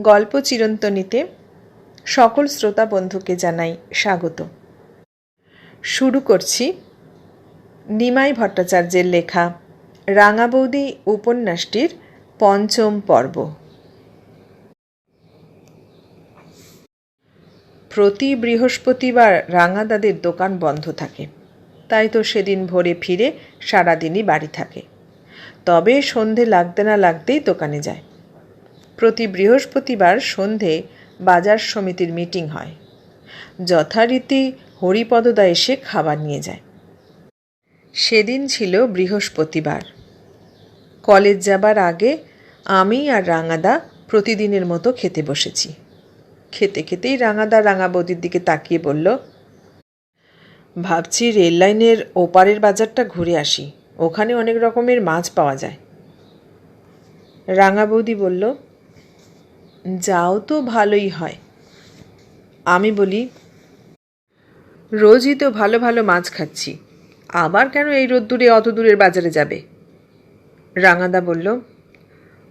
গল্প চিরন্তনীতে সকল শ্রোতা বন্ধুকে জানাই স্বাগত। শুরু করছি নিমাই ভট্টাচার্যের লেখা রাঙাবৌদি উপন্যাসটির পঞ্চম পর্ব। প্রতি বৃহস্পতিবার রাঙাদাদের দোকান বন্ধ থাকে। তাই তো সেদিন ভোরে ফিরে সারাদিনই বাড়ি থাকে। তবে সন্ধে লাগতে না লাগতেই দোকানে যায়। প্রতি বৃহস্পতিবার সন্ধে বাজার সমিতির মিটিং হয়। যথারীতি হরিপদদা এসে খাবার নিয়ে যায়। সেদিন ছিল বৃহস্পতিবার। কলেজ যাবার আগে আমি আর রাঙাদা প্রতিদিনের মতো খেতে বসেছি। খেতে খেতেই রাঙাদা রাঙাবদির দিকে তাকিয়ে বলল, ভাবছি রেল লাইনের ওপারের বাজারটা ঘুরে আসি। ওখানে অনেক রকমের মাছ পাওয়া যায়। রাঙা বৌদি বলল যাও তো ভালোই হয়। আমি বলি, রোজই তো ভালো ভালো মাছ খাচ্ছি। আবার কেন এই রোদ্দুরে অত দূরের বাজারে যাবে? রাঙাদা বলল,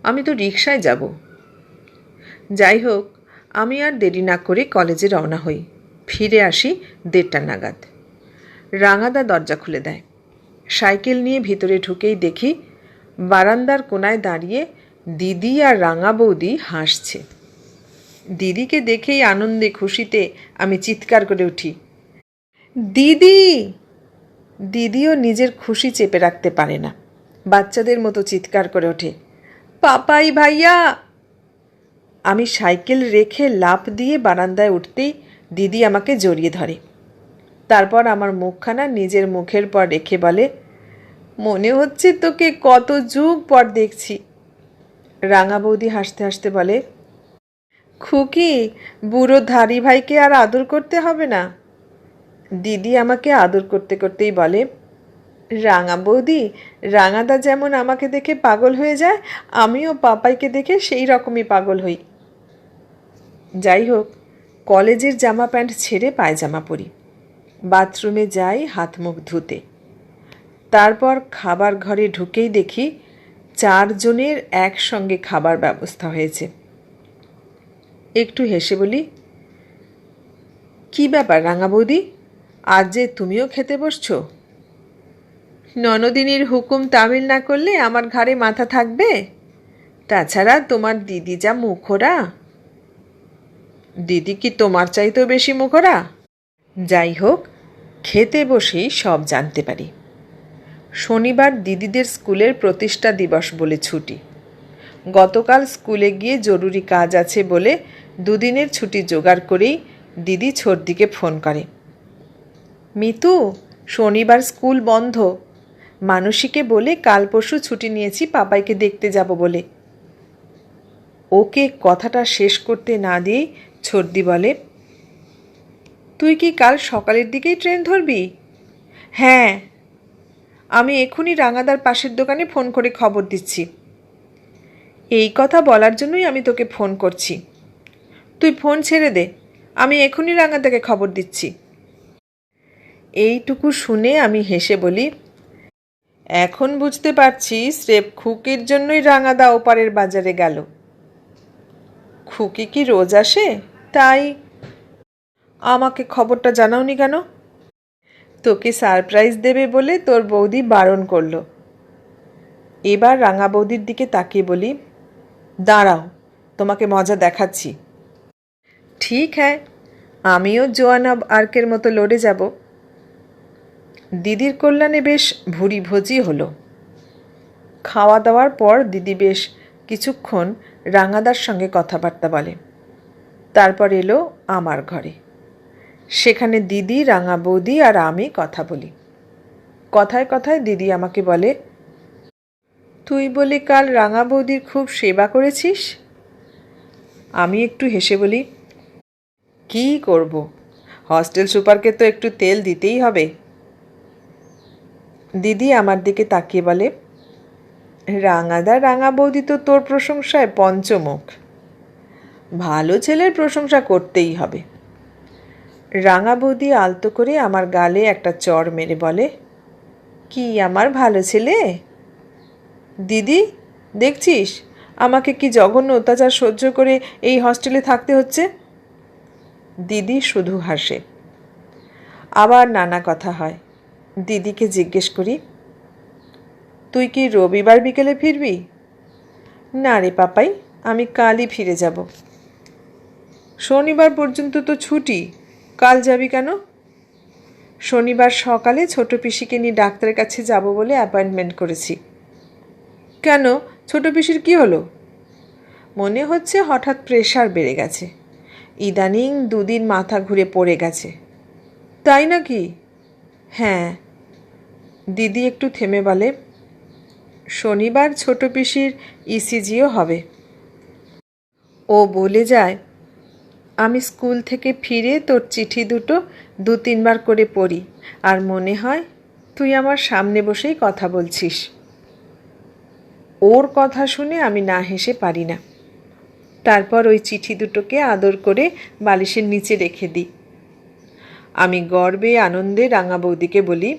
আমি তো রিক্সায় যাব। যাই হোক, আমি আর দেরি না করে কলেজে রওনা হই। ফিরে আসি দেড়টা নাগাদ। রাঙাদা দরজা খুলে দেয়। সাইকেল নিয়ে ভিতরে ঢুকেই দেখি বারান্দার কোনায় দাঁড়িয়ে দিদি আর রাঙা বৌদি হাসছে। দিদিকে দেখেই আনন্দে খুশিতে আমি চিৎকার করে উঠি, দিদি! দিদিও নিজের খুশি চেপে রাখতে পারে না, বাচ্চাদের মতো চিৎকার করে ওঠে, পাপাই ভাইয়া! আমি সাইকেল রেখে লাফ দিয়ে বারান্দায় উঠতেই দিদি আমাকে জড়িয়ে ধরে। তারপর আমার মুখখানা নিজের মুখের পর রেখে বলে, মনে হচ্ছে তোকে কত যুগ পর দেখছি রাঙা বৌদি হাসতে হাসতে বলে, খুকি, বুড়ো ধারি ভাইকে আর আদর করতে হবে না। দিদি আমাকে আদর করতে করতেই বলে, রাঙা বৌদি, রাঙাদা যেমন আমাকে দেখে পাগল হয়ে যায়, আমিও পাপাইকে দেখে সেই রকমই পাগল হই। যাই হোক, কলেজের জামা প্যান্ট ছেড়ে পায়জামা পরি। বাথরুমে যাই হাত মুখ ধুতে। তারপর খাবার ঘরে ঢুকেই দেখি চারজনের একসঙ্গে খাবার ব্যবস্থা হয়েছে। একটু হেসে বলি, কি ব্যাপার রাঙা বৌদি? আজ যে তুমিও খেতে বসছো? ননদিনীর হুকুম তামিল না করলে আমার ঘাড়ে মাথা থাকবে? তাছাড়া তোমার দিদি যা মুখরা? দিদি কি তোমার চাইতেও বেশি মুখরা? যাই হোক, খেতে বসেই সব জানতে পারি। শনিবার দিদিদের স্কুলের প্রতিষ্ঠা দিবস বলে ছুটি। গতকাল স্কুলে গিয়ে জরুরি কাজ আছে বলে দুদিনের ছুটি জোগাড় করেই দিদি ছোটদিকে ফোন করে। মিতু, শনিবার স্কুল বন্ধ। মানসীকে বলে কাল পরশু ছুটি নিয়েছি, পাপাইকে দেখতে যাব বলে। ওকে কথাটা শেষ করতে না দিয়েই ছর্দি বলে, তুই কি কাল সকালের দিকেই ট্রেন ধরবি? হ্যাঁ আমি এখনই রাঙাদার পাশের দোকানে ফোন করে খবর দিচ্ছি। এই কথা বলার জন্যই আমি তোকে ফোন করছি। তুই ফোন ছেড়ে দে, আমি এখনই রাঙাদাকে খবর দিচ্ছি। এইটুকু শুনে আমি হেসে বলি, এখন বুঝতে পারছি স্রেফ খুকির জন্যই রাঙাদা ওপারের বাজারে গেল। খুকি কি রোজ আসে? তাই আমাকে খবরটা জানাওনি কেন? তোকে সারপ্রাইজ দেবে বলে তোর বৌদি বারণ করল। এবার রাঙা বৌদির দিকে তাকিয়ে বলি, দাঁড়াও, তোমাকে মজা দেখাচ্ছি। ঠিক হ্যাঁ আমিও জোয়ানা আর্কের মতো লড়ে যাব। দিদির কল্যাণে বেশ ভুরি ভোজি হলো। খাওয়া দাওয়ার পর দিদি বেশ কিছুক্ষণ রাঙাদার সঙ্গে কথাবার্তা বলে। তারপর এলো আমার ঘরে। সেখানে দিদি, রাঙা বৌদি আর আমি কথা বলি। কথায় কথায় দিদি আমাকে বলে, তুই বলি কাল রাঙা বৌদির খুব সেবা করেছিস? আমি একটু হেসে বলি, কী করব? হস্টেল সুপারকে তো একটু তেল দিতেই হবে। দিদি আমার দিকে তাকিয়ে বলে, রাঙাদা, রাঙা বৌদি তো তোর প্রশংসায় পঞ্চমুখ। ভালো ছেলের প্রশংসা করতেই হবে। রাঙা বৌদি আলতো করে আমার গালে একটা চর মেরে বলে, কি আমার ভালো ছেলে? দিদি, দেখছিস? আমাকে কি জঘন্য অত্যাচার সহ্য করে এই হস্টেলে থাকতে হচ্ছে? দিদি শুধু হাসে। আবার নানা কথা হয়। দিদিকে জিজ্ঞেস করি, তুই কি রবিবার বিকেলে ফিরবি? না রে পাপাই, আমি কালই ফিরে যাব। শনিবার পর্যন্ত তো ছুটি কাল যাবি কেন? শনিবার সকালে ছোট পিসিকে নিয়ে ডাক্তারের কাছে যাব বলে অ্যাপয়েন্টমেন্ট করেছি। কেন? ছোট পিসির কি হলো? মনে হচ্ছে হঠাৎ প্রেশার বেড়ে গেছে। ইদানিং দুদিন মাথা ঘুরে পড়ে গেছে। তাই নাকি? হ্যাঁ। দিদি একটু থেমে বলে, শনিবার ছোট পিসির ইসিজিও হবে। ও বলে যায় আমি স্কুল থেকে ফিরে তোর চিঠি দুটো দু তিনবার করে পড়ি, আর মনে হয় তুই আমার সামনে বসেই কথা বলছিস। ওর কথা শুনে আমি না হেসে পারি না। তারপর ওই চিঠি দুটোকে আদর করে বালিশের নিচে রেখে দিই। আমি গর্বে আনন্দে রাঙা বৌদিকে বলি,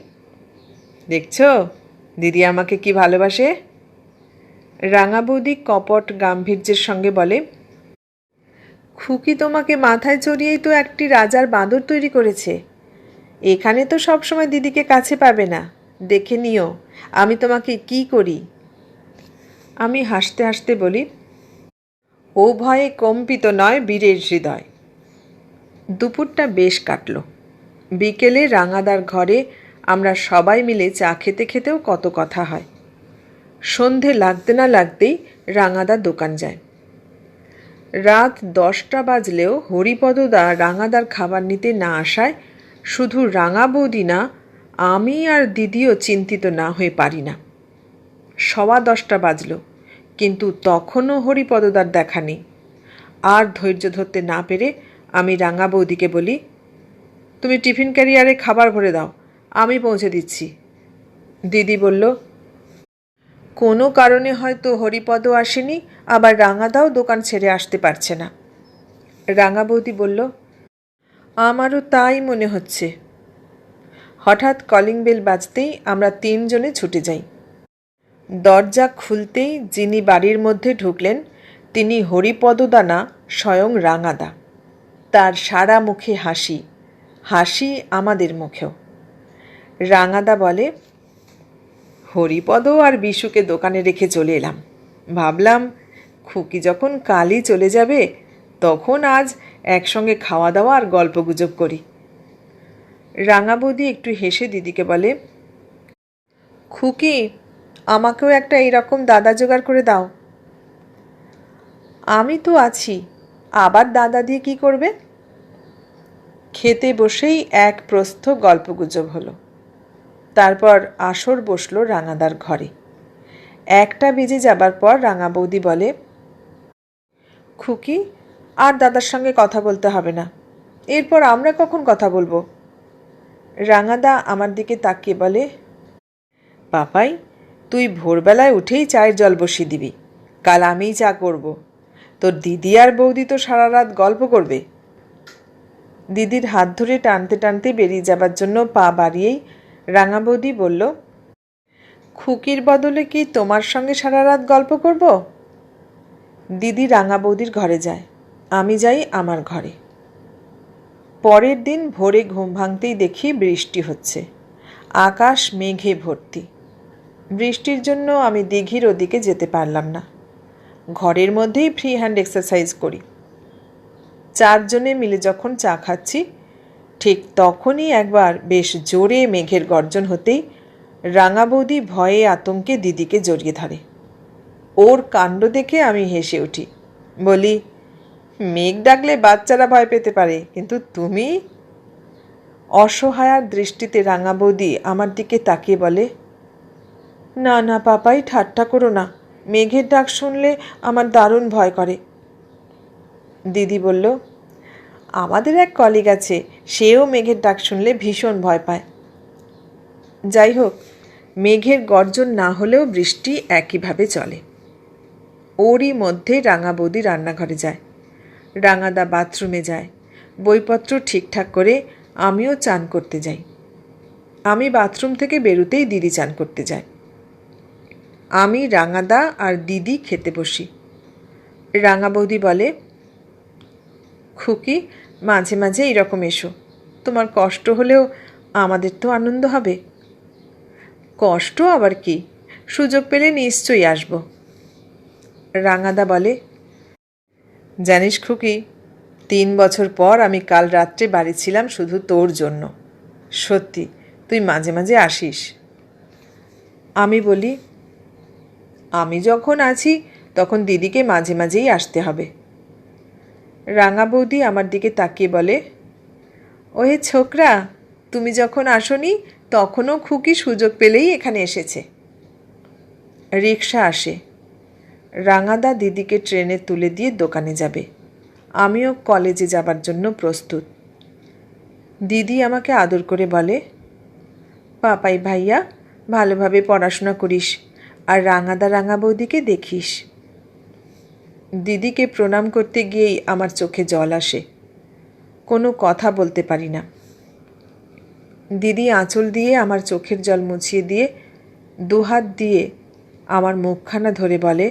দেখছ, দিদি আমাকে কি ভালোবাসে? রাঙা বৌদি কপট গাম্ভীর্যের সঙ্গে বলে খুকি তোমাকে মাথায় চড়িয়েই তো একটি রাজার বাঁদর তৈরি করেছে। এখানে তো সবসময় দিদিকে কাছে পাবে না। দেখে নিও, আমি তোমাকে কি করি? আমি হাসতে হাসতে বলি, ও ভয়ে কম্পিত নয় বীরের হৃদয়। দুপুরটা বেশ কাটল। বিকেলে রাঙাদার ঘরে আমরা সবাই মিলে চা খেতে খেতেও কত কথা হয়। সন্ধে লাগতে না লাগতেই রাঙাদা দোকান যায়। রাত দশটা বাজলেও হরিপদদা রাঙাদার খাবার নিতে না আসায় শুধু রাঙা বৌদি না, আমি আর দিদিও চিন্তিত না হয়ে পারি না। সওয়া দশটা বাজল, কিন্তু তখনও হরিপদদার দেখা নেই। আর ধৈর্য ধরতে না পেরে আমি রাঙা বৌদিকে বলি, তুমি টিফিন ক্যারিয়ারে খাবার ভরে দাও, আমি পৌঁছে দিচ্ছি। দিদি বলল, কোনো কারণে হয়তো হরিপদ আসেনি আবার রাঙাদাও দোকান ছেড়ে আসতে পারছে না। রাঙা বৌদি বলল, আমারও তাই মনে হচ্ছে। হঠাৎ কলিং বেল বাজতেই আমরা তিনজনে ছুটে যাই। দরজা খুলতেই যিনি বাড়ির মধ্যে ঢুকলেন, তিনি হরিপদদানা স্বয়ং রাঙাদা। তার সারা মুখে হাসি হাসি আমাদের মুখেও। রাঙাদা বলে হরিপদ আর বিশুকে দোকানে রেখে চলে এলাম। ভাবলাম খুকি যখন কালই চলে যাবে, তখন আজ একসঙ্গে খাওয়া দাওয়া আর গল্পগুজব করি। রাঙা বৌদি একটু হেসে দিদিকে বলে, খুকি, আমাকেও একটা এইরকম দাদা জোগাড় করে দাও। আমি তো আছি, আবার দাদা দিয়ে কি করবে? খেতে বসেই এক প্রস্থ গল্পগুজব হলো। তারপর আসর বসল রাঙাদার ঘরে। একটা বেজে যাবার পর রাঙা বৌদি বলে খুকি আর দাদার সঙ্গে কথা বলতে হবে না। এরপর আমরা কখন কথা বলব? রাঙাদা আমার দিকে তাকিয়ে বলে, পাপাই, তুই ভোরবেলায় উঠেই চায়ের জল বসিয়ে দিবি। কাল আমিই চা করব। তোর দিদি আর বৌদি তো সারা রাত গল্প করবে। দিদির হাত ধরে টানতে টানতে বেরিয়ে যাবার জন্য পা বাড়িয়েই রাঙা বৌদি বলল, খুকির বদলে কি তোমার সঙ্গে সারা রাত গল্প করব? দিদি রাঙা বৌদির ঘরে যায়। আমি যাই আমার ঘরে। পরের দিন ভোরে ঘুম ভাঙতেই দেখি বৃষ্টি হচ্ছে। আকাশ মেঘে ভর্তি। বৃষ্টির জন্য আমি দিঘির ওদিকে যেতে পারলাম না। ঘরের মধ্যেই ফ্রি হ্যান্ড এক্সারসাইজ করি। চারজনে মিলে যখন চা খাচ্ছি, ঠিক তখনই একবার বেশ জোরে মেঘের গর্জন হতেই রাঙা বৌদি ভয়ে আতঙ্কে দিদিকে জড়িয়ে ধরে। ওর কাণ্ড দেখে আমি হেসে উঠি। বলি, মেঘ ডাকলে বাচ্চারা ভয় পেতে পারে, কিন্তু তুমি? অসহায়ার দৃষ্টিতে রাঙা বৌদি আমার দিকে তাকিয়ে বলে, না না, পাপাই, ঠাট্টা করো না। মেঘের ডাক শুনলে আমার দারুণ ভয় করে। দিদি বলল, আমাদের এক কলিগ আছে, সেও মেঘের ডাক শুনলে ভীষণ ভয় পায়। যাই হোক, মেঘের গর্জন না হলেও বৃষ্টি একইভাবে চলে। ওরই মধ্যে রাঙা বৌদি রান্নাঘরে যায়। রাঙাদা বাথরুমে যায়। বইপত্র ঠিকঠাক করে আমিও চান করতে যাই। আমি বাথরুম থেকে বেরোতেই দিদি চান করতে যায়। আমি রাঙাদা আর দিদি খেতে বসি। রাঙা বৌদি বলে, খুকি, মাঝে মাঝে এরকম এসো। তোমার কষ্ট হলেও আমাদের তো আনন্দ হবে। কষ্ট আবার কি? সুযোগ পেলে নিশ্চয়ই আসব। রাঙাদা বলে, জানিস খুকি, তিন বছর পর আমি কাল রাত্রে বাড়ি ছিলাম শুধু তোর জন্য। সত্যি, তুই মাঝে মাঝে আসিস। আমি বলি, আমি যখন আছি, তখন দিদিকে মাঝে মাঝেই আসতে হবে। রাঙা বৌদি আমার দিকে তাকিয়ে বলে, ওহে ছোকরা, তুমি যখন আসনি, তখনও খুকি সুযোগ পেলেই এখানে এসেছে। রিক্সা আসে। রাঙাদা দিদিকে ট্রেনে তুলে দিয়ে দোকানে যাবে। আমিও কলেজে যাবার জন্য প্রস্তুত। দিদি আমাকে আদর করে বলে, পাপাই ভাইয়া, ভালোভাবে পড়াশোনা করিস আর রাঙাদা রাঙা বৌদিকে দেখিস। দিদিকে প্রণাম করতে গিয়েই আমার চোখে জল আসে। কোনো কথা বলতে পারি না। দিদি আঁচল দিয়ে আমার চোখের জল মুছিয়ে দিয়ে দুহাত দিয়ে আমার মুখখানা ধরে বলে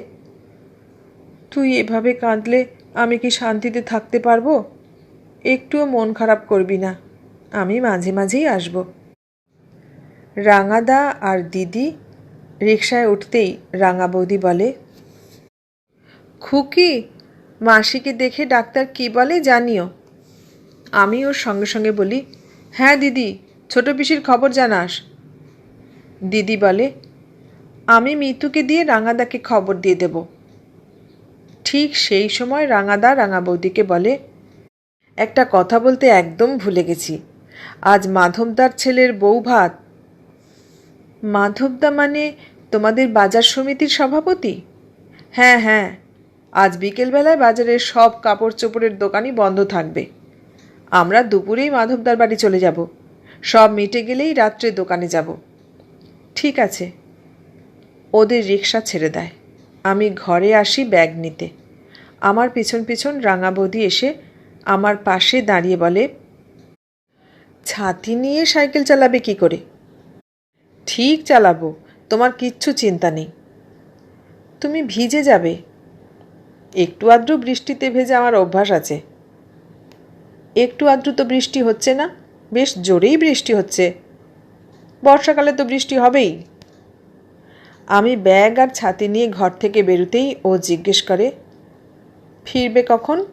তুই এভাবে কাঁদলে আমি কি শান্তিতে থাকতে পারব? একটুও মন খারাপ করবি না। আমি মাঝে মাঝেই আসব। রাঙাদা আর দিদি রিকশায় উঠতেই রাঙা বৌদি বলে, খুকি, মাসিকে দেখে ডাক্তার কি বলে জানিও। আমি ওর সঙ্গে সঙ্গে বলি হ্যাঁ দিদি, ছোট পিসির খবর জানাস। দিদি বলে, আমি মিতুকে দিয়ে রাঙাদাকে খবর দিয়ে দেব। ঠিক সেই সময় রাঙাদা রাঙা বৌদিকে বলে, একটা কথা বলতে একদম ভুলে গেছি। আজ মাধবদার ছেলের বউ ভাত। মাধবদা মানে তোমাদের বাজার সমিতির সভাপতি? হ্যাঁ হ্যাঁ আজ বিকেলবেলায় বাজারের সব কাপড় চোপড়ের দোকানই বন্ধ থাকবে। আমরা দুপুরেই মাধবদার বাড়ি চলে যাব। সব মিটে গেলেই রাত্রে দোকানে যাব। ঠিক আছে। ওদের রিক্সা ছেড়ে দেয়। আমি ঘরে আসি ব্যাগ নিতে। আমার পিছন পিছন রাঙা বৌদি এসে আমার পাশে দাঁড়িয়ে বলে, ছাতি নিয়ে সাইকেল চালাবে কি করে? ঠিক চালাবো, তোমার কিচ্ছু চিন্তা নেই। তুমি ভিজে যাবে। একটু আদ্রু বৃষ্টিতে ভেজে আমার অভ্যাস আছে। একটু আদ্রু তো বৃষ্টি হচ্ছে না, বেশ জোরেই বৃষ্টি হচ্ছে। বর্ষাকালে তো বৃষ্টি হবেই। আমি ব্যাগ আর ছাতি নিয়ে ঘর থেকে বেরোতেই ও জিজ্ঞেস করে, ফিরবে কখন?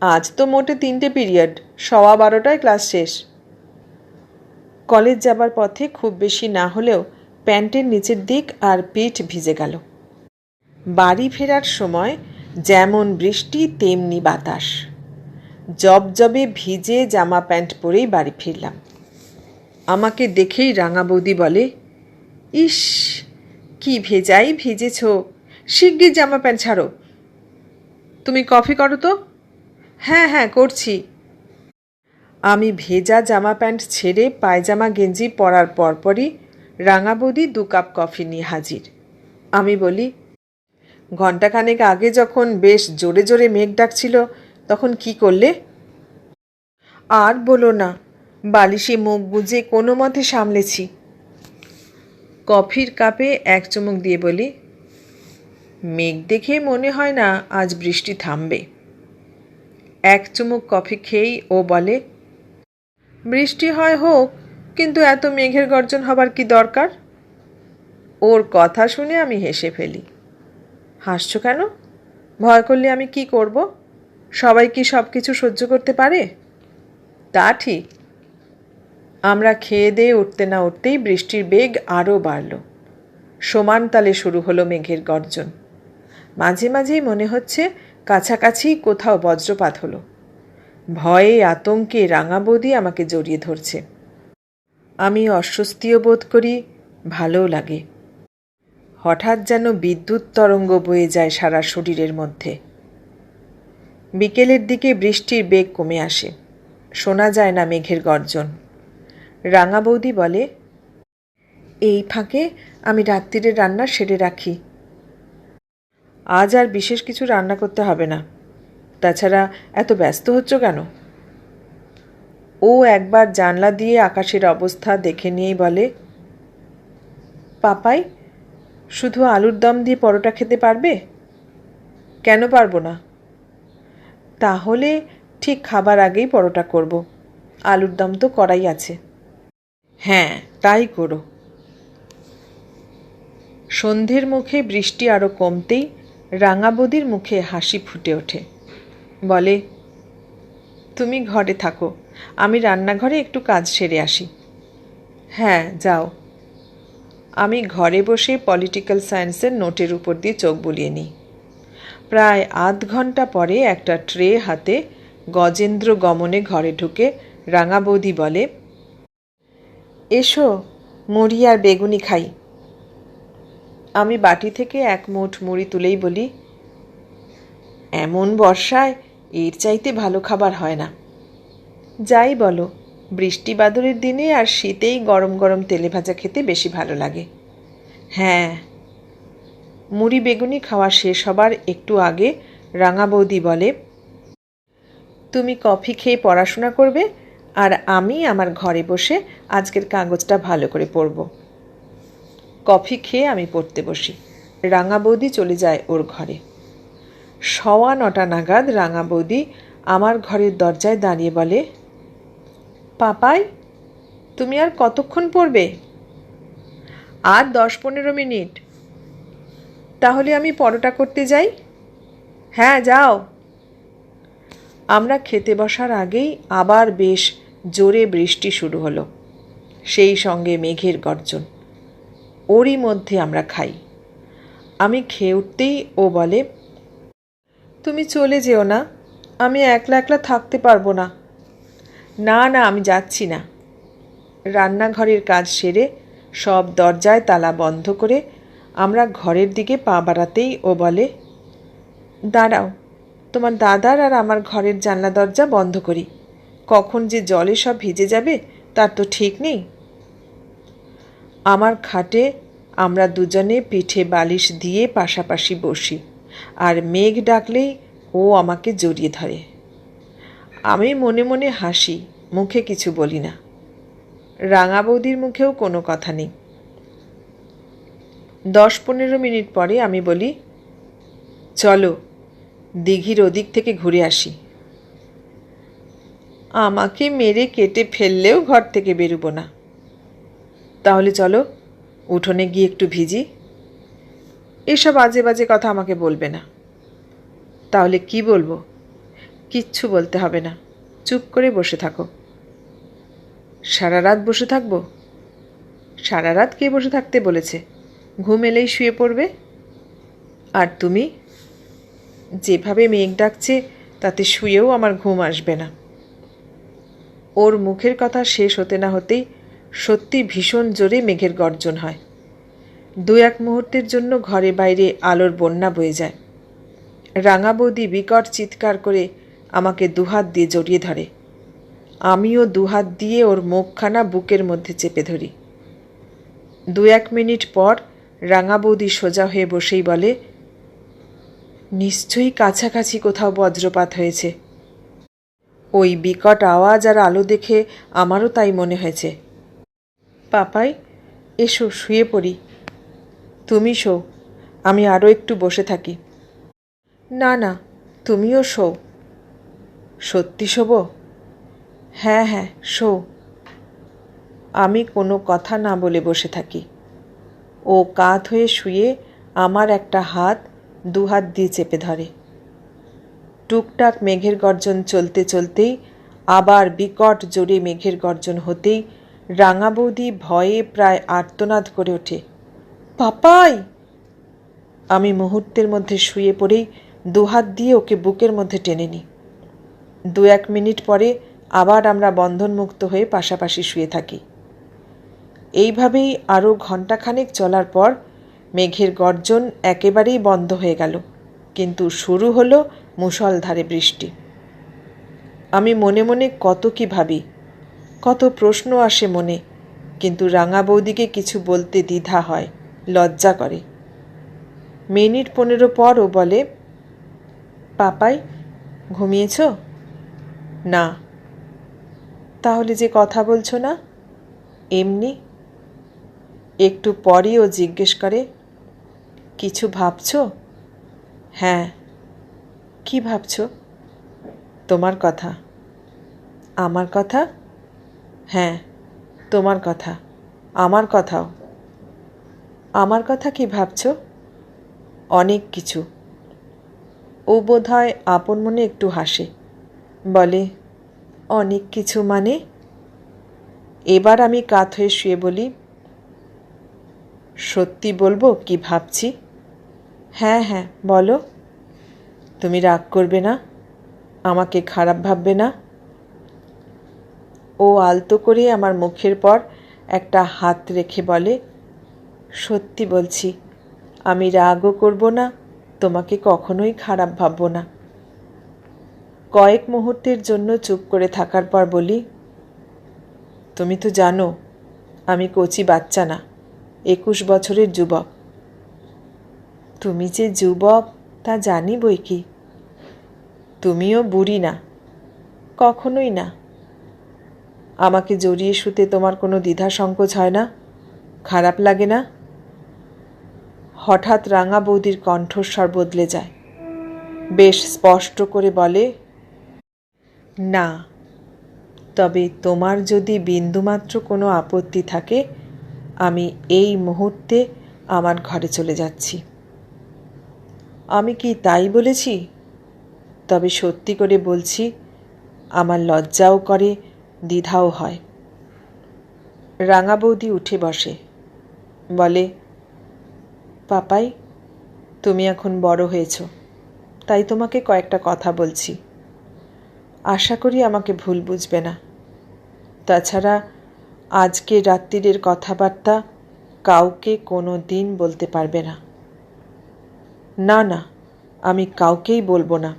আজ তো মোটে তিনটে পিরিয়ড, সওয়া বারোটায় ক্লাস শেষ। কলেজ যাবার পথে খুব বেশি না হলেও প্যান্টের নিচের দিক আর পিঠ ভিজে গেল। বাড়ি ফেরার সময় যেমন বৃষ্টি, তেমনি বাতাস। জবজবে ভিজে জামা প্যান্ট পরেই বাড়ি ফিরলাম। আমাকে দেখেই রাঙা বৌদি বলে ইস, কি ভেজাই ভিজেছ। শিগগির জামা প্যান্ট ছাড়ো। তুমি কফি করো তো? হ্যাঁ হ্যাঁ করছি। আমি ভেজা জামা প্যান্ট ছেড়ে পায়জামা গেঞ্জি পরার পরপরই রাঙা বৌদি দু কাপ কফি নিয়ে হাজির। আমি বলি, ঘণ্টাখানেক আগে যখন বেশ জোরে জোরে মেঘ ডাকছিল, তখন কি করলে? আর বলো না, বালিশে মুখ গুজে কোনো মতে সামলেছি। কফির কাপে এক চুমুক দিয়ে বলি, মেঘ দেখে মনে হয় না আজ বৃষ্টি থামবে। এক চুমুক কফি খেয়েই ও বলে, বৃষ্টি হয় হোক, কিন্তু এত মেঘের গর্জন হবার কি দরকার? ওর কথা শুনে আমি হেসে ফেলি, হাসছো কেন? ভয় করলে আমি কি করব? সবাই কি সব কিছু সহ্য করতে পারে? তা ঠিক আমরা খেয়ে দিয়ে উঠতে না উঠতেই বৃষ্টির বেগ আরও বাড়ল। সমান তালে শুরু হলো মেঘের গর্জন। মাঝে মাঝেই মনে হচ্ছে কাছাকাছি কোথাও বজ্রপাত হলো। ভয়ে আতঙ্কে রাঙাবদি আমাকে জড়িয়ে ধরছে। আমি অস্বস্তিও বোধ করি, ভালোও লাগে। হঠাৎ যেন বিদ্যুৎ তরঙ্গ বয়ে যায় সারা শরীরের মধ্যে। বিকেলের দিকে বৃষ্টির বেগ কমে আসে। শোনা যায় না মেঘের গর্জন। রাঙা বৌদি বলে, এই ফাঁকে আমি রাত্রিরে রান্না সেরে রাখি। আজ আর বিশেষ কিছু রান্না করতে হবে না। তাছাড়া এত ব্যস্ত হচ্ছ কেন? ও একবার জানলা দিয়ে আকাশের অবস্থা দেখে নিয়েই বলে, পাপাই, শুধু আলুর দম দিয়ে পরোটা খেতে পারবে? কেন পারব না? তাহলে ঠিক খাবার আগেই পরোটা করব। আলুর দম তো করাই আছে। হ্যাঁ তাই করো। সন্ধ্যের মুখে বৃষ্টি আরও কমতেই রাঙাবদির মুখে হাসি ফুটে ওঠে। বলে, তুমি ঘরে থাকো, আমি রান্নাঘরে একটু কাজ সেরে আসি। হ্যাঁ যাও। আমি ঘরে বসে পলিটিক্যাল সায়েন্সের নোটের উপর দিয়ে চোখ বুলিয়ে নিই। প্রায় আধ ঘণ্টা পরে একটা ট্রে হাতে গজেন্দ্র গমনে ঘরে ঢুকে রাঙা বৌদি বলে এসো, মুড়ি আর বেগুনি খাই। আমি বাটি থেকে এক মুঠ মুড়ি তুলেই বলি, এমন বর্ষায় এর চাইতে ভালো খাবার হয় না। যাই বলো, বৃষ্টি বাদরের দিনে আর শীতেই গরম গরম তেলে ভাজা খেতে বেশি ভালো লাগে। হ্যাঁ মুড়ি বেগুনি খাওয়া শেষ হবার একটু আগে রাঙা বৌদি বলে, তুমি কফি খেয়ে পড়াশোনা করবে? আর আমি আমার ঘরে বসে আজকের কাগজটা ভালো করে পড়ব। কফি খেয়ে আমি পড়তে বসি। রাঙা বৌদি চলে যায় ওর ঘরে। সওয়া নটা নাগাদ রাঙা বৌদি আমার ঘরের দরজায় দাঁড়িয়ে বলে, পাপাই, তুমি আর কতক্ষণ পড়বে? আর দশ পনেরো মিনিট। তাহলে আমি পরোটা করতে যাই? হ্যাঁ যাও। আমরা খেতে বসার আগেই আবার বেশ জোরে বৃষ্টি শুরু হলো। সেই সঙ্গে মেঘের গর্জন। ওরই মধ্যে আমরা খাই। আমি খেয়ে উঠতেই ও বলে, তুমি চলে যেও না, আমি একলা একলা থাকতে পারব না। না না, আমি যাচ্ছি না। রান্নাঘরের কাজ সেরে সব দরজায় তালা বন্ধ করে আমরা ঘরের দিকে পা বাড়াতেই ও বলে, দাঁড়াও, তোমার দাদার আর আমার ঘরের জানলা দরজা বন্ধ করি। কখন যে জলে সব ভিজে যাবে, তার তো ঠিক নেই। আমার খাটে আমরা দুজনে পিঠে বালিশ দিয়ে পাশাপাশি বসি, আর মেঘ ডাকলেই ও আমাকে জড়িয়ে ধরে। আমি মনে মনে হাসি, মুখে কিছু বলি না। রাঙা বৌদির মুখেও কোনো কথা নেই। দশ পনেরো মিনিট পরে আমি বলি, চলো, দিঘির ওদিক থেকে ঘুরে আসি। আমাকে মেরে কেটে ফেললেও ঘর থেকে বেরোবো না। তাহলে চলো, উঠোনে গিয়ে একটু ভিজি। এসব আজে বাজে কথা আমাকে বলবে না। তাহলে কি বলব? কিচ্ছু বলতে হবে না। চুপ করে বসে থাকো। সারা রাত বসে থাকব? সারা রাত কে বসে থাকতে বলেছে? ঘুম এলেই শুয়ে পড়বে? আর তুমি? যেভাবে মেঘ ডাকছে, তাতে শুয়েও আমার ঘুম আসবে না। ওর মুখের কথা শেষ হতে না হতেই সত্যি ভীষণ জোরে মেঘের গর্জন হয়। দু এক মুহূর্তের জন্য ঘরে বাইরে আলোর বন্যা বয়ে যায়। রাঙা বৌদি বিকট চিৎকার করে আমাকে দুহাত দিয়ে জড়িয়ে ধরে। আমিও দুহাত দিয়ে ওর মুখখানা বুকের মধ্যে চেপে ধরি। দু এক মিনিট পর রাঙা বৌদি সোজা হয়ে বসেই বলে, নিশ্চয়ই কাছাকাছি কোথাও বজ্রপাত হয়েছে। ওই বিকট আওয়াজ আর আলো দেখে আমারও তাই মনে হয়েছে। পাপাই, এসো, শুয়ে পড়ি। তুমি শো, আমি আরও একটু বসে থাকি। না না, তুমিও শো। সত্যি শোব? হ্যাঁ হ্যাঁ শো। আমি কোনো কথা না বলে বসে থাকি। ও কাত হয়ে শুয়ে আমার একটা হাত দু হাত দিয়ে চেপে ধরে। টুকটাক মেঘের গর্জন চলতে চলতেই, আবার বিকট জোরে মেঘের গর্জন হতেই, রাঙা বৌদি ভয়ে প্রায় আর্তনাদ করে ওঠে। পাপাই! আমি মুহূর্তের মধ্যে শুয়ে পড়েই দুহাত দিয়ে ওকে বুকের মধ্যে টেনে নিই। দু এক মিনিট পরে আবার আমরা বন্ধনমুক্ত হয়ে পাশাপাশি শুয়ে থাকি। এইভাবেই আরও ঘণ্টাখানেক চলার পর মেঘের গর্জন একেবারেই বন্ধ হয়ে গেল। কিন্তু শুরু হলো মুষলধারে বৃষ্টি। আমি মনে মনে কত কি ভাবি, কত প্রশ্ন আসে মনে, কিন্তু রাঙা বৌদিকে কিছু বলতে দ্বিধা হয়, লজ্জা করে। মিনিট পনেরো পর ও বলে, পাপাই, ঘুমিয়েছ? না। তাহলে যে কথা বলছো না? এমনি। একটু পরই ও জিজ্ঞেস করে, কিছু ভাবছ? হ্যাঁ। কি ভাবছ? তোমার কথা। আমার কথা? হ্যাঁ তোমার কথা। আমার কথাও। আমার কথা কি ভাবছ? অনেক কিছু। ও বোধ হয় আপন মনে একটু হাসে। বলে, অনেক কিছু মানে? এবার আমি কাত হয়ে শুয়ে বলি, সত্যি বলব কি ভাবছি? হ্যাঁ হ্যাঁ বলো। তুমি রাগ করবে না, আমাকে খারাপ ভাববে না। ও আলতো করে আমার মুখের পর একটা হাত রেখে বলে, সত্যি বলছি, আমি রাগও করব না, তোমাকে কখনোই খারাপ ভাববো না। কয়েক মুহূর্তের জন্য চুপ করে থাকার পর বলি, তুমি তো জানো, আমি কচি বাচ্চা না, একুশ বছরের যুবক। তুমি যে যুবক, তা জানি বই কি? তুমিও বুড়ি না, কখনোই না। আমাকে জড়িয়ে শুতে তোমার কোনো দ্বিধা সংকোচ হয় না? খারাপ লাগে না? হঠাৎ রাঙা বৌদির কণ্ঠস্বর বদলে যায়। বেশ স্পষ্ট করে বলে, না, তবে তোমার যদি বিন্দুমাত্র কোনো আপত্তি থাকে, আমি এই মুহূর্তে আমার ঘরে চলে যাচ্ছি। আমি কি তাই বলেছি? তবে সত্যি করে বলছি, আমার লজ্জাও করে, দ্বিধাও হয়। রাঙা বৌদি উঠে বসে। বলে, পাপাই, তুমি এখন বড় হয়েছ। তাই তোমাকে কয়েকটা কথা বলছি। আশা করি আমাকে ভুল বুঝবে না। তাছাড়া আজকে রাত্রিরের কথাবার্তা কাউকে কোনো দিন বলতে পারবে না। না না, আমি কাউকেই বলব না।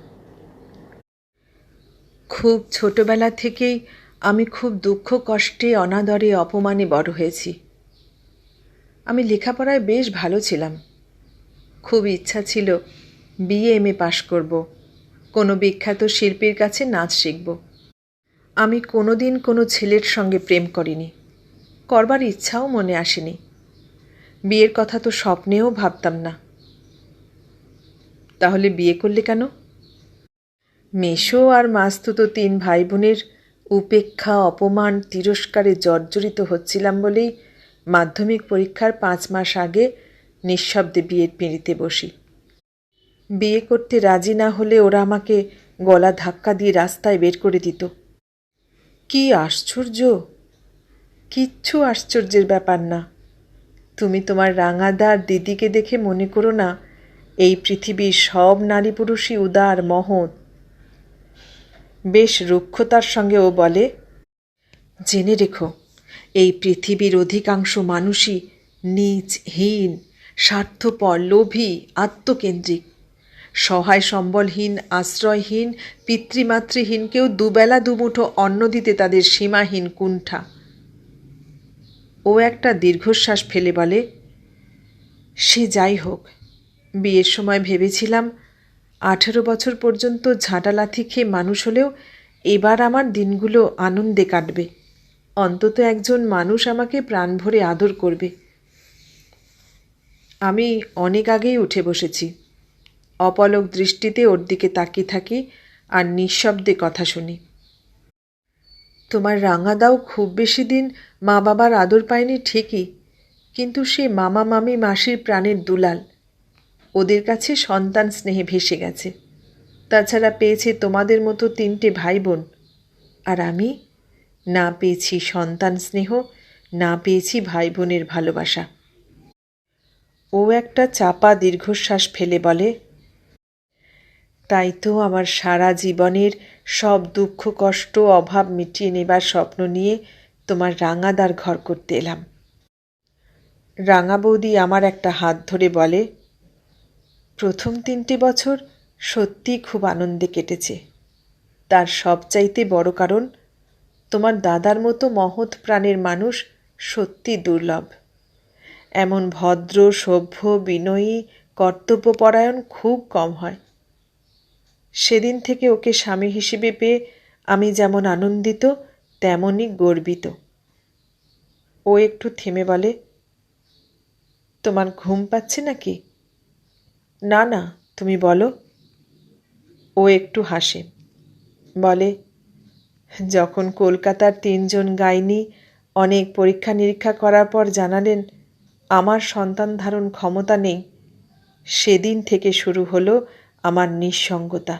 খুব ছোটবেলা থেকেই আমি খুব দুঃখ কষ্টে, অনাদরে, অপমানে বড় হয়েছি। আমি লেখাপড়ায় বেশ ভালো ছিলাম। খুব ইচ্ছা ছিল বিএ, এম, এ পাশ করব। কোনো বিখ্যাত শিল্পীর কাছে নাচ শিখব। আমি কোনো দিন কোনো ছেলের সঙ্গে প্রেম করিনি। করবার ইচ্ছাও মনে আসেনি। বিয়ের কথা তো স্বপ্নেও ভাবতাম না। তাহলে বিয়ে করলে কেন? মেশো আর মাস্তুতো তিন ভাই বোনের উপেক্ষা, অপমান, তিরস্কারে জর্জরিত হচ্ছিলাম বলেই মাধ্যমিক পরীক্ষার পাঁচ মাস আগে নিঃশব্দে বিয়ের পিঁড়িতে বসি। বিয়ে করতে রাজি না হলে ওরা আমাকে গলা ধাক্কা দিয়ে রাস্তায় বের করে দিত। কি আশ্চর্য! কিচ্ছু আশ্চর্যের ব্যাপার না। তুমি তোমার রাঙাদার দিদিকে দেখে মনে করো না এই পৃথিবীর সব নারী পুরুষই উদার, মহৎ। বেশ রুক্ষতার সঙ্গে ও বলে, জেনে রেখো, এই পৃথিবীর অধিকাংশ মানুষই নিজ হীন, স্বার্থপর, লোভী, আত্মকেন্দ্রিক। সহায় সম্বলহীন, আশ্রয়হীন পিতৃমাতৃহীন কেউ দুবেলা দুমুঠো অন্ন দিতে তাদের সীমাহীন কুণ্ঠা। ও একটা দীর্ঘশ্বাস ফেলে বলে, সে যাই হোক বিয়ের সময় ভেবেছিলাম, আঠেরো বছর পর্যন্ত ঝাঁটালাথি খেয়ে মানুষ হলেও এবার আমার দিনগুলো আনন্দে কাটবে। অন্তত একজন মানুষ আমাকে প্রাণ ভরে আদর করবে। আমি অনেক আগেই উঠে বসেছি। অপলক দৃষ্টিতে ওর দিকে তাকিয়ে থাকি আর নিঃশব্দে কথা শুনি। তোমার রাঙাদাও খুব বেশি দিন মা বাবার আদর পায়নি ঠিকই, কিন্তু সে মামা মামি মাসির প্রাণের দুলাল। ওদের কাছে সন্তান স্নেহে ভেসে গেছে। তাছাড়া পেয়েছে তোমাদের মতো তিনটে ভাই বোন আর আমি? না পেয়েছি সন্তান স্নেহ, না পেয়েছি ভাই বোনের ভালোবাসা। ও একটা চাপা দীর্ঘশ্বাস ফেলে বলে, তাই তো আমার সারা জীবনের সব দুঃখ, কষ্ট, অভাব মিটিয়ে নেবার স্বপ্ন নিয়ে তোমার রাঙাদার ঘর করতে এলাম। রাঙা বৌদি আমার একটা হাত ধরে বলে প্রথম তিনটি বছর সত্যি খুব আনন্দে কেটেছে। তার সবচাইতে বড় কারণ, তোমার দাদার মতো মহৎ প্রাণের মানুষ সত্যি দুর্লভ। এমন ভদ্র, সভ্য, বিনয়ী, কর্তব্যপরায়ণ খুব কম হয়। সেদিন থেকে ওকে স্বামী হিসেবে পেয়ে আমি যেমন আনন্দিত, তেমনই গর্বিত। ও একটু থেমে বলে, তোমার ঘুম পাচ্ছে নাকি? না না, তুমি বলো। ও একটু হাসে, বলে, যখন কলকাতার তিনজন গাইনি অনেক পরীক্ষা নিরীক্ষা করার পর জানালেন আমার সন্তান ধারণ ক্ষমতা নেই, সেদিন থেকে শুরু হলো আমার নিঃসঙ্গতা।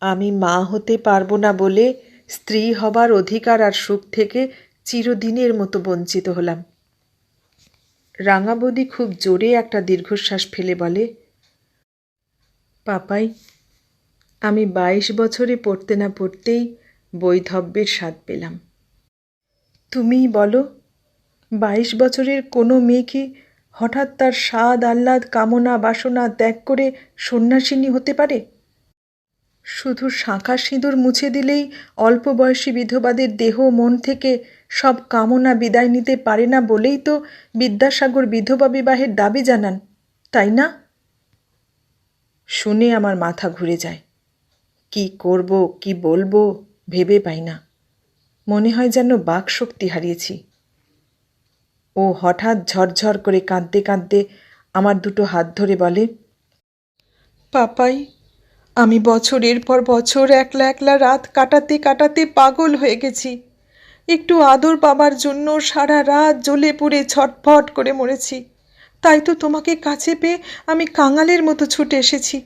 আমি মা হতে পারব না বলে স্ত্রী হবার অধিকার আর সুখ থেকে চিরদিনের মতো বঞ্চিত হলাম। রাঙাবতী খুব জোরে একটা দীর্ঘশ্বাস ফেলে বলে, পাপাই, আমি বাইশ বছরে পড়তে না পড়তেই বৈধব্যের স্বাদ পেলাম। তুমিই বলো, বাইশ বছরের কোনো মেয়ে কি হঠাৎ তার স্বাদ, আহ্লাদ, কামনা, বাসনা ত্যাগ করে সন্ন্যাসিনী হতে পারে? শুধু শাঁখা সিঁদুর মুছে দিলেই অল্প বয়সী বিধবাদের দেহ মন থেকে সব কামনা বিদায় নিতে পারে না বলেই তো বিদ্যাসাগর বিধবা বিবাহের দাবি জানান, তাই না? শুনে আমার মাথা ঘুরে যায়। কি করব, কি বলব, ভেবে পাই না। মনে হয় যেন বাক শক্তি হারিয়েছি। ও হঠাৎ ঝরঝর করে কাঁদতে কাঁদতে আমার দুটো হাত ধরে বলে, পাপাই, আমি বছরের পর বছর একলা একলা রাত কাটাতে কাটাতে পাগল হয়ে গেছি। একটু আদর পাবার জন্য সারা রাত জ্বলে পুড়ে ছটফট করে মরেছি। তাই তো তোমাকে কাছে পেয়ে আমি কাঙালের মতো ছুটে এসেছি।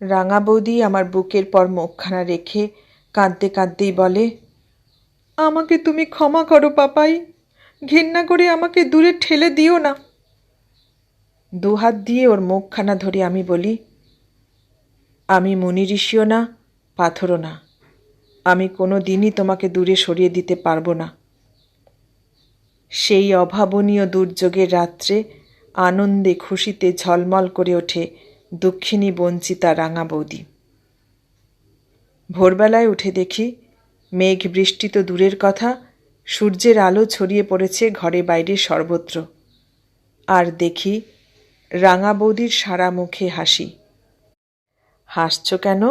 রাঙা বৌদি আমার বুকের পর মুখখানা রেখে কাঁদতে কাঁদতেই বলে, আমাকে তুমি ক্ষমা করো পাপাই ঘেন্না করে আমাকে দূরে ঠেলে দিও না। দুহাত দিয়ে ওর মুখখানা ধরে আমি বলি, আমি মুনি ঋষিও না, পাথরও না। আমি কোনো দিনই তোমাকে দূরে সরিয়ে দিতে পারব না। সেই অভাবনীয় দুর্যোগের রাত্রে আনন্দে খুশিতে ঝলমল করে ওঠে দক্ষিণী বঞ্চিতা রাঙা বৌদি। ভোরবেলায় উঠে দেখি মেঘ বৃষ্টি তো দূরের কথা, সূর্যের আলো ছড়িয়ে পড়েছে ঘরে বাইরে সর্বত্র। আর দেখি রাঙা বৌদির সারা মুখে হাসি। হাসছ কেন?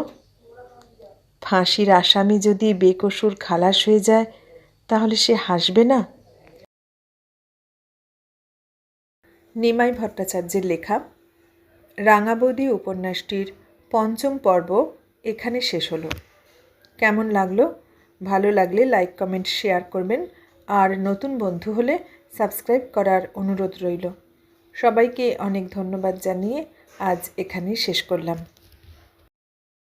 ফাঁসির আসামি যদি বেকসুর খালাস হয়ে যায়, তাহলে সে হাসবে না? নিমাই ভট্টাচার্যের লেখা রাঙাবতী উপন্যাসটির পঞ্চম পর্ব এখানে শেষ হলো। কেমন লাগল? ভালো লাগলে লাইক, কমেন্ট, শেয়ার করবেন। আর নতুন বন্ধু হলে সাবস্ক্রাইব করার অনুরোধ রইল। সবাইকে অনেক ধন্যবাদ জানিয়ে আজ এখানেই শেষ করলাম।